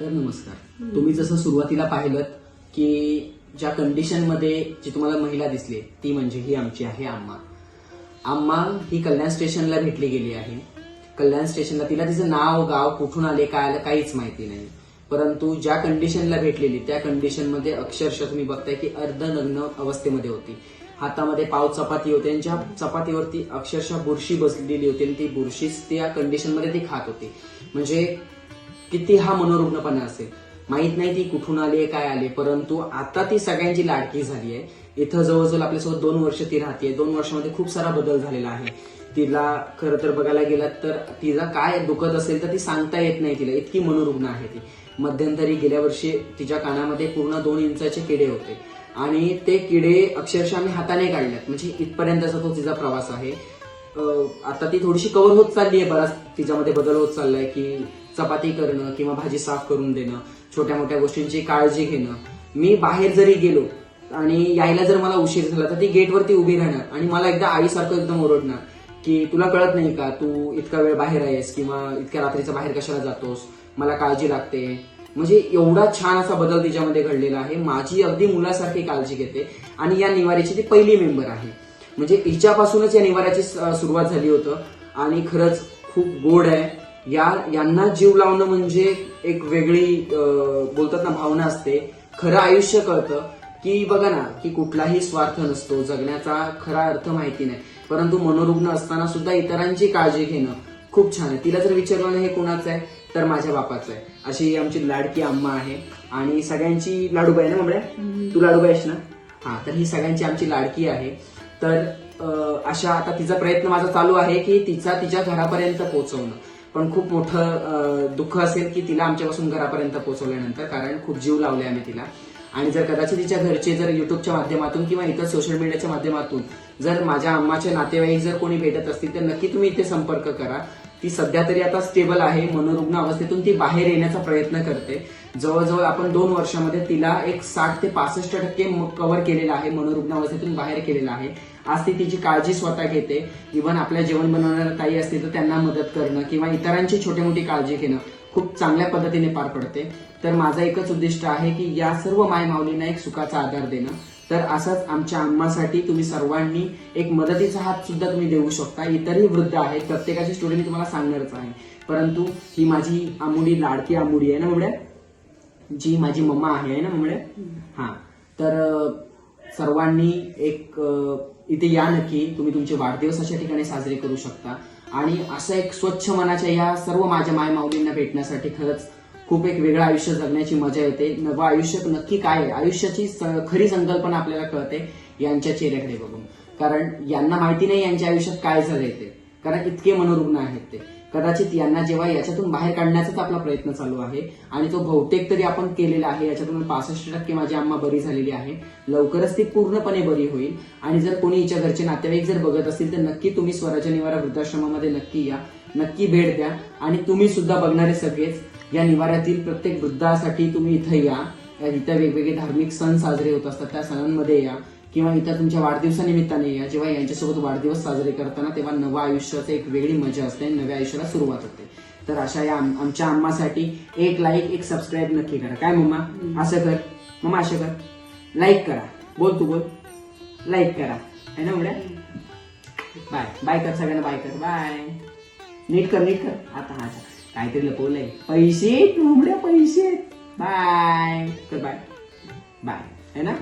तर नमस्कार. तुम्ही जसं सुरुवातीला पाहिलं की ज्या कंडिशनमध्ये जी तुम्हाला महिला दिसली ती म्हणजे ही आमची आहे आम्मा. आम्मा ही कल्याण स्टेशनला भेटली गेली आहे. कल्याण स्टेशनला तिला तिचं नाव गाव कुठून आले काय आलं काहीच माहिती नाही. परंतु ज्या कंडिशनला भेटलेली त्या कंडिशनमध्ये अक्षरशः तुम्ही बघताय की अर्धनग्न अवस्थेमध्ये होती. हातामध्ये पाव चपाती होते आणि ज्या चपातीवरती अक्षरशः बुरशी बसलेली होती आणि ती बुरशीच त्या कंडिशनमध्ये ती खात होती. म्हणजे किती हा मनोरुग्णपणा असेल? माहीत नाही ती कुठून आली आहे काय आली परंतु आता ती सगळ्यांची लाडकी झाली आहे. इथं जवळजवळ आपल्यासोबत दोन वर्ष ती राहते. दोन वर्षामध्ये खूप सारा बदल झालेला आहे. तिला खरं तर बघायला गेलात तर तिला काय दुखत असेल तर ती सांगता येत नाही तिला. इतकी मनोरुग्ण आहे ती. मध्यंतरी गेल्या वर्षी तिच्या कानामध्ये पूर्ण दोन इंचाचे किडे होते. आणि ते किडे अक्षरशः आम्ही हाताने काढल्यात म्हणजे इथपर्यंतचा तो तिचा प्रवास आहे. आता ती थोडीशी कव्हर होत चालली आहे. बराच तिच्यामध्ये बदल होत चाललाय की चपाती करणं किंवा भाजी साफ करून देणं छोट्या मोठ्या गोष्टींची काळजी घेणं. मी बाहेर जरी गेलो आणि यायला जर मला उशीर झाला तर ती गेटवरती उभी राहणार आणि मला एकदा आईसारखं एकदम ओरडणार की तुला कळत नाही का? तू इतका वेळ बाहेर आहेस किंवा इतक्या रात्रीचा बाहेर कशाला जातोस? मला काळजी लागते. म्हणजे एवढा छान असा बदल तिच्यामध्ये घडलेला आहे. माझी अगदी मुलासारखी काळजी घेते आणि या निवारीची ती पहिली मेंबर आहे. म्हणजे हिच्यापासूनच या निवाऱ्याची सुरुवात झाली होतं आणि खरंच खूप गोड आहे. या यांना जीव लावणं म्हणजे एक वेगळी बोलतात ना भावना असते. खरं आयुष्य कळतं की बघा ना की कुठलाही स्वार्थ नसतो जगण्याचा खरा अर्थ माहिती नाही. परंतु मनोरुग्ण असताना सुद्धा इतरांची काळजी घेणं खूप छान आहे. तिला जर विचारलं हे कोणाचं आहे? तर माझ्या बापाचं आहे. अशी आमची लाडकी आम्मा आहे. आणि सगळ्यांची लाडूबाई ना मग तू लाडूबाई आहेस ना? हा तर ही सगळ्यांची आमची लाडकी आहे. तर अशा आता तिचा प्रयत्न माझा चालू आहे की तिचा तिच्या घरापर्यंत पोहोचवणं. पण खूप मोठं दुःख असेल की तिला आमच्यापासून घरापर्यंत पोहोचवल्यानंतर कारण खूप जीव लावले आम्ही तिला. आणि जर कदाचित तिच्या घरचे जर युट्यूबच्या माध्यमातून किंवा इतर सोशल मीडियाच्या माध्यमातून जर माझ्या अम्माचे नातेवाईक जर कोणी भेटत असतील तर नक्की तुम्ही इथे संपर्क करा. ती सध्या तरी आता स्टेबल आहे मनोरुग्ण अवस्थेतून ती बाहेर येण्याचा प्रयत्न करते. जवळजवळ आपण दोन वर्षामध्ये तिला एक साठ ते पासष्ट टक्के कव्हर केलेला आहे मनोरुग्ण अवस्थेतून बाहेर केलेला आहे. आज ती तिची काळजी स्वतः घेते. इव्हन आपल्या जेवण बनवणाऱ्या ताई असतील तर त्यांना मदत करणं किंवा इतरांची छोटी मोठी काळजी घेणं खूप चांगल्या पद्धतीने पार पडते. तर माझं एकच उद्दिष्ट आहे की या सर्व माय माऊलींना एक सुखाचा आधार देणं. तर असंच आमच्या अम्मासाठी तुम्ही सर्वांनी एक मदतीचा हात सुद्धा तुम्ही देऊ शकता. इतरही वृद्ध आहेत प्रत्येकाची स्टोरी मी तुम्हाला सांगणारच आहे. परंतु ही माझी आमुडी लाडकी आमुडी आहे ना मुळे जी माझी मम्मा आहे ना मुळे हा. तर सर्वांनी एक इथे या नक्की. तुम्ही तुमचे वाढदिवस अशा ठिकाणी साजरे करू शकता. आणि असं एक स्वच्छ मनाच्या या सर्व माझ्या माय माऊलींना भेटण्यासाठी खरंच खूप एक वेगळं आयुष्य जगण्याची मजा येते. नवं आयुष्य नक्की काय आहे? आयुष्याची खरी संकल्पना आपल्याला कळते यांच्या चेहऱ्याकडे बघून. कारण यांना माहिती नाही यांच्या आयुष्यात काय झालंय ते. कारण इतके मनोरुग्ण आहेत ते. कदाचित यांना जेव्हा याच्यातून बाहेर काढण्याचाच आपला प्रयत्न चालू आहे आणि तो बहुतेक तरी आपण केलेला आहे याच्यातून पासष्ट टक्के माझी अम्मा बरी झालेली आहे लवकरच ती पूर्णपणे बरी होईल आणि जर कोणी हिच्या घरचे नातेवाईक जर बघत असतील तर नक्की तुम्ही स्वराज्य निवारा वृद्धाश्रमामध्ये नक्की या नक्की भेट द्या आणि तुम्ही सुद्धा बघणारे सगळेच या निवाऱ्यातील प्रत्येक वृद्धासाठी तुम्ही इथं या. इथं वेगवेगळे धार्मिक सण साजरे होत असतात. त्या सणांमध्ये या. किंवा इथं तुमच्या वाढदिवसानिमित्ताने या. जेव्हा यांच्यासोबत वाढदिवस साजरे करताना तेव्हा नवं आयुष्याचं एक वेगळी मजा असते. नव्या आयुष्याला सुरुवात होते. तर अशा या आम- आमच्या आम्मासाठी एक लाईक एक सबस्क्राईब नक्की करा. काय मम्मा? असं कर. मम्मा असं कर. लाईक करा. बोल तू बोल. लाईक करा. है ना मुल्या बाय बाय कर सगळ्यांना. बाय कर. बाय नीट कर नीट कर. आता हा काहीतरी लपवलंय पैसे तुमडे पैसे. बाय तर बाय बाय है ना?